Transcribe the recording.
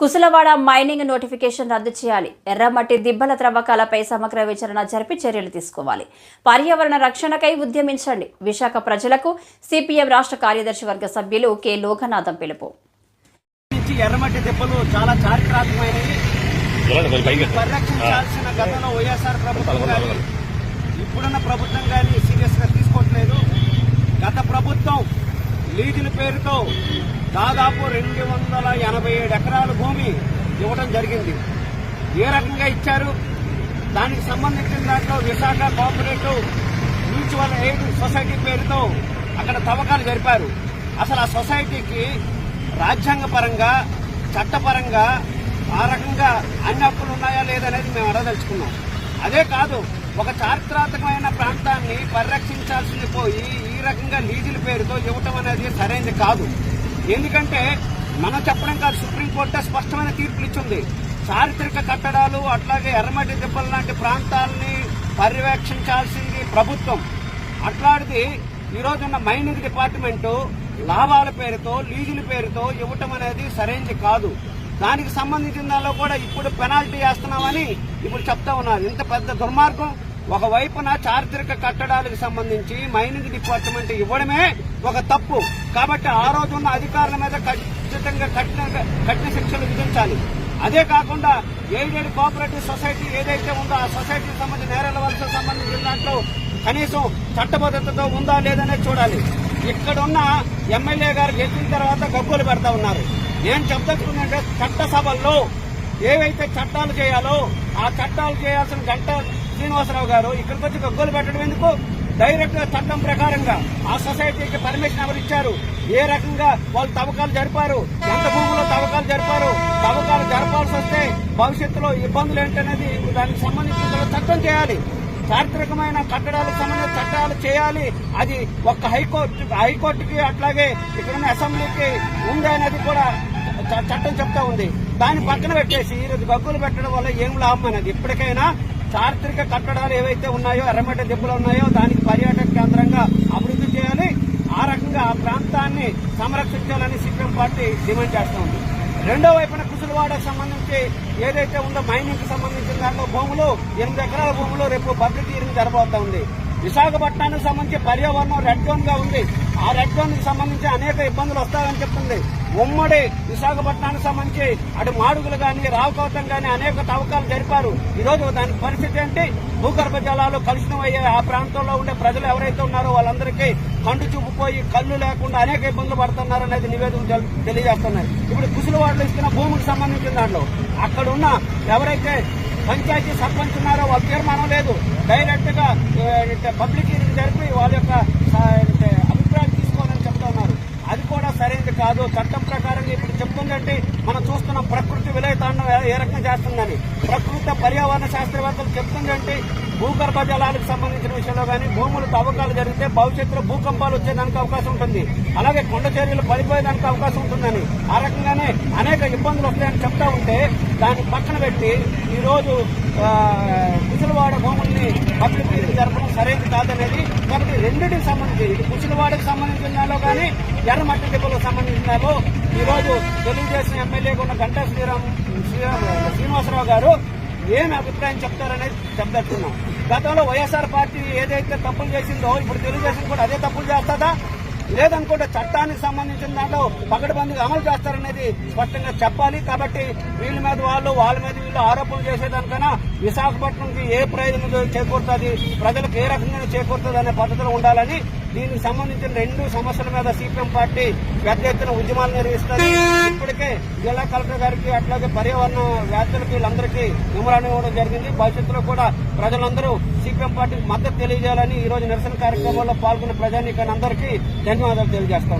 కుసులవాడ mining notification రద్దు చేయాలి. ఎర్రమట్టి దిబ్బల త్రవ్వకాలపై సమగ్ర విచారణ జరిపి చర్యలు తీసుకోవాలి. పర్యావరణ రక్షణకై ఉద్యమించండి. విశాఖ ప్రజలకు సిపిఎం రాష్ట్ర కార్యదర్శి వర్గ సభ్యులు కె. లోకనాథం పిలుపు. ఎర్రమట్టి దెబ్బలు చాలా చారిత్రాత్మకమైనవి. చూడండి కొంచెం పైకి ఎత్తు. పరిరక్షించాల్సిన గతంలో వైఎస్ఆర్ ప్రభుత్వం కానీ ఇప్పుడున్న ప్రభుత్వం కానీ సీరియస్గా తీసుకోవట్లేదు. గత ప్రభుత్వం లీజుల పేరుతో దాదాపు రెండు వందల ఎనభై ఏడు ఎకరాల భూమి ఇవ్వడం జరిగింది. ఏ రకంగా ఇచ్చారు? దానికి సంబంధించిన దాంట్లో Visakha cooperative mutual aid society పేరుతో అక్కడ తవ్వకాలు జరిపారు. అసలు ఆ సొసైటీకి రాజ్యాంగ పరంగా చట్టపరంగా ఆ రకంగా అన్ని హక్కులు ఉన్నాయా లేదనేది మేము అడగదలుచుకున్నాం. అదే కాదు ఒక చారిత్రాత్మకమైన ప్రాంతాన్ని పరిరక్షించాల్సింది పోయి ఈ రకంగా లీజుల పేరుతో ఇవ్వటం అనేది సరైనది కాదు. ఎందుకంటే మనం చెప్పడం కాదు సుప్రీంకోర్టు స్పష్టమైన తీర్పులు ఇచ్చింది. చారిత్రక కట్టడాలు అట్లాగే ఎర్రమట్టి దెబ్బలు లాంటి ప్రాంతాలని పర్యవేక్షించాల్సింది ప్రభుత్వం. అట్లాంటిది ఈరోజున్న మైనింగ్ డిపార్ట్మెంటు లాభాల పేరుతో లీజుల పేరుతో ఇవ్వటం అనేది సరైనది కాదు. దానికి సంబంధించిన దానిలో కూడా ఇప్పుడు పెనాల్టీ వేస్తున్నామని ఇప్పుడు చెప్తా ఉన్నారు. ఇంత పెద్ద దుర్మార్గం. ఒకవైపున చారిత్రక కట్టడాలకు సంబంధించి మైనింగ్ డిపార్ట్మెంట్ ఇవ్వడమే ఒక తప్పు. కాబట్టి ఆ రోజు ఉన్న అధికారుల మీద ఖచ్చితంగా కఠిన కఠిన శిక్షలు విధించాలి. అదే కాకుండా ఎయిడెడ్ కోఆపరేటివ్ సొసైటీ ఏదైతే ఉందో ఆ సొసైటీకి సంబంధించిన నేరాల వలసకు సంబంధించిన దాంట్లో కనీసం చట్టబద్ధతతో ఉందా లేదనేది చూడాలి. ఇక్కడున్న ఎమ్మెల్యే గారు గెలిచిన తర్వాత గబ్బులు పెడతా ఉన్నారు. నేను చట్ట చట్టసభల్లో ఏవైతే చట్టాలు చేయాలో ఆ చట్టాలు చేయాల్సిన గంట శ్రీనివాసరావు గారు ఇక్కడికి వచ్చి గగ్గోలు పెట్టడం ఎందుకు? డైరెక్ట్గా చట్టం ప్రకారంగా ఆ సొసైటీకి పర్మిషన్ ఎవరు ఇచ్చారు ఏ రకంగా వాళ్ళు తవ్వకాలు జరిపారు? ఎంత భూములో తవ్వకాలు జరిపారు? తవ్వకాలు జరపాల్సి వస్తే భవిష్యత్తులో ఇబ్బందులు ఏంటనేది దానికి సంబంధించిన చట్టం చేయాలి. చారిత్రకమైన కట్టడాలకు సంబంధించిన చట్టాలు చేయాలి. అది ఒక్క హైకోర్టు హైకోర్టుకి అట్లాగే ఇక్కడున్న అసెంబ్లీకి ఉంది అనేది కూడా చ- చట్టం చెప్తా ఉంది. దాన్ని పక్కన పెట్టేసి ఈరోజు గగ్గులు పెట్టడం వల్ల ఏం లాభం అనేది ఇప్పటికైనా చారిత్రక కట్టడాలు ఏవైతే ఉన్నాయో ఎర్రమట్టి దెబ్బలు ఉన్నాయో దానికి పర్యాటక కేంద్రంగా అభివృద్ధి చేయాలి. ఆ రకంగా ఆ ప్రాంతాన్ని సంరక్షించాలని సిపిఎం పార్టీ డిమాండ్ చేస్తా ఉంది. రెండో వైపున కుసులవాడకు సంబంధించి ఏదైతే ఉందో మైనింగ్కి సంబంధించిన దాంట్లో భూములు ఎనిమిది ఎకరాల భూములు రేపు పబ్లిక్ హీరింగ్ జరబోతా ఉంది. విశాఖపట్నానికి సంబంధించి పర్యావరణం రెడ్ జోన్గా ఉంది. ఆ రెడ్ జోన్కి సంబంధించి అనేక ఇబ్బందులు వస్తాయని చెప్తుంది. ఉమ్మడి విశాఖపట్నానికి సంబంధించి అటు మాడుగులు కానీ రావుకోవటం కానీ అనేక తవ్వకాలు జరిపారు. ఈ రోజు దాని పరిస్థితి ఏంటి? భూగర్భ జలాలు కలుషితం అయ్యే ఆ ప్రాంతంలో ఉండే ప్రజలు ఎవరైతే ఉన్నారో వాళ్ళందరికీ కండు చూపుపోయి కళ్ళు లేకుండా అనేక ఇబ్బందులు పడుతున్నారు అనేది నివేదిక తెలియజేస్తున్నారు. ఇప్పుడు కుసులవాడలు ఇస్తున్న భూమికి సంబంధించిన దాంట్లో అక్కడ ఉన్న ఎవరైతే పంచాయతీ సర్పంచ్ ఉన్నారో వాళ్ళ తీర్మానం లేదు. డైరెక్ట్గా పబ్లిక్ హీరింగ్ జరిపి వాళ్ళ యొక్క అభిప్రాయం తీసుకోవాలని చెప్తా ఉన్నారు. అది కూడా సరైనది కాదు. చట్టం ప్రకారం ఇప్పుడు చెప్తుందంటే మనం చూస్తున్నాం ప్రకృతి విలయతాండం ఏ రకంగా చేస్తుందని. ప్రకృతి పర్యావరణ శాస్త్రవేత్తలు చెప్తుందంటే భూగర్భ జలాలకు సంబంధించిన విషయంలో కానీ భూములు తవ్వకాలు జరిగితే భవిష్యత్తులో భూకంపాలు వచ్చేదానికి అవకాశం ఉంటుంది. అలాగే కొండ చర్యలు పడిపోయేదానికి అవకాశం ఉంటుందని. ఆ రకంగానే అనేక ఇబ్బందులు వస్తాయని చెప్తా ఉంటే దాన్ని పక్కన పెట్టి ఈరోజు ముసలివాడ భూముల్ని పబ్లిక్ హీరింగ్ జరపడం సరైనది కాదనేది కాబట్టి రెండింటికి సంబంధించి ఇది కుసులవాడకు సంబంధించిన దానిలో కానీ ఎర్రమట్టి దెబ్బలకు సంబంధించిన దానిలో తెలుగుదేశం ఎమ్మెల్యేగా ఉన్న గంటా శ్రీరామ్ శ్రీరామ్ శ్రీనివాసరావు గారు ఏమి అభిప్రాయం చెప్తారనేది చెప్తున్నాం గతంలో వైఎస్ఆర్ పార్టీ ఏదైతే తప్పులు చేసిందో ఇప్పుడు తెలుగుదేశం కూడా అదే తప్పులు చేస్తుందా? లేదనుకుంటే చట్టానికి సంబంధించిన దాంట్లో పకడ్బందీగా అమలు చేస్తారనేది స్పష్టంగా చెప్పాలి. కాబట్టి వీళ్ళ మీద వాళ్ళు వాళ్ళ మీద వీళ్ళు ఆరోపణలు చేసేదానికన్నా విశాఖపట్నంకి ఏ ప్రయోజనం చేకూరుతుంది? ప్రజలకు ఏ రకంగా చేకూరుతుంది అనే పద్ధతిలో ఉండాలని దీనికి సంబంధించిన రెండు సమస్యల మీద సిపిఎం పార్టీ పెద్ద ఎత్తున ఉద్యమాలు నిర్వహిస్తుంది. ఇప్పటికే జిల్లా కలెక్టర్ గారికి అట్లాగే పర్యావరణ వ్యాధులకు వీళ్ళందరికీ విమరాన్ని ఇవ్వడం జరిగింది. భవిష్యత్తులో కూడా ప్రజలందరూ సిపిఎం పార్టీకి మద్దతు తెలియజేయాలని ఈ రోజు నిరసన కార్యక్రమంలో పాల్గొన్న ప్రజానీకాన్ని అందరికీ ధన్యవాదాలు తెలియజేస్తా